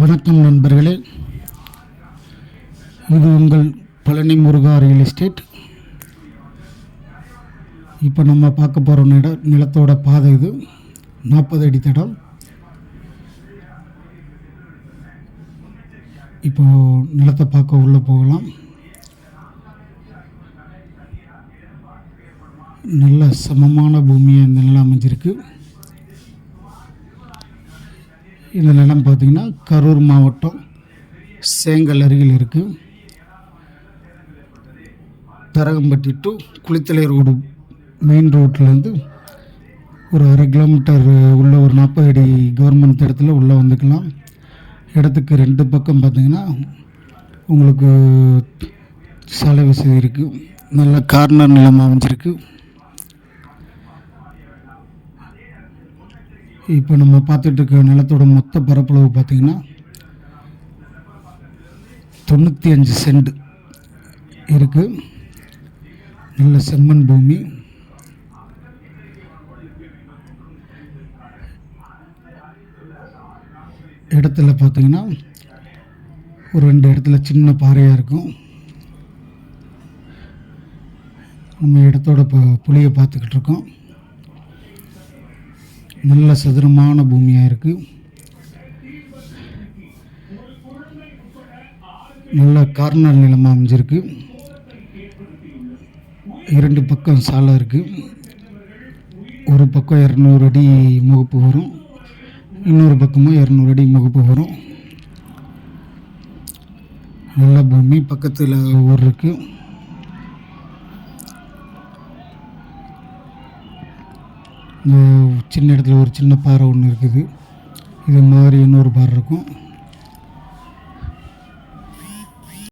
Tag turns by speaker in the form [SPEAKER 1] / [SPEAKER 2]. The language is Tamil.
[SPEAKER 1] வணக்கம் நண்பர்களே. இது உங்கள் பழனி முருகா ரியல் எஸ்டேட் இப்போ நம்ம பார்க்க போகிற நில நிலத்தோட பாதை இது. நாற்பது அடி தடம் இப்போ நிலத்தை பார்க்க உள்ளே போகலாம். நல்ல சமமான பூமியாக இந்த நிலம் அமைஞ்சிருக்கு. இந்த நிலம் பார்த்திங்கன்னா கரூர் மாவட்டம் சேங்கல் அருகில் இருக்குது Tharagampatti to Kulithalai road main ரோட்லேருந்து ஒரு அரை கிலோமீட்டர் உள்ள ஒரு நாற்பது அடி கவர்மெண்ட் இடத்துல உள்ளே வந்துக்கலாம். இடத்துக்கு ரெண்டு பக்கம் பார்த்திங்கன்னா உங்களுக்கு சாலை வசதி இருக்குது நல்ல கார்னர் நிலம் அமைஞ்சிருக்கு. இப்போ நம்ம பார்த்துட்டு இருக்க நிலத்தோட மொத்த பரப்பளவு பார்த்திங்கன்னா தொண்ணூற்றி அஞ்சு சென்ட் இருக்குது நல்ல செம்மண் பூமி. இடத்துல பார்த்தீங்கன்னா ஒரு ரெண்டு இடத்துல சின்ன பாறையாக இருக்கும். நம்ம இடத்தோட இப்போ புளியை பார்த்துக்கிட்டு இருக்கோம் நல்ல சதுரமான பூமியாக இருக்குது நல்ல கார்னர் நிலமாக அமைஞ்சிருக்கு. இரண்டு பக்கம் சாலை இருக்குது ஒரு பக்கம் இரநூறு அடி முகப்பு வரும். இன்னொரு பக்கமும் இரநூறு அடி முகப்பு வரும். நல்ல பூமி பக்கத்தில் ஊர் இருக்குது சின்ன இடத்துல ஒரு சின்ன பாறை ஒன்று இருக்குது. இது மாதிரி இன்னொரு பாறை இருக்கும்.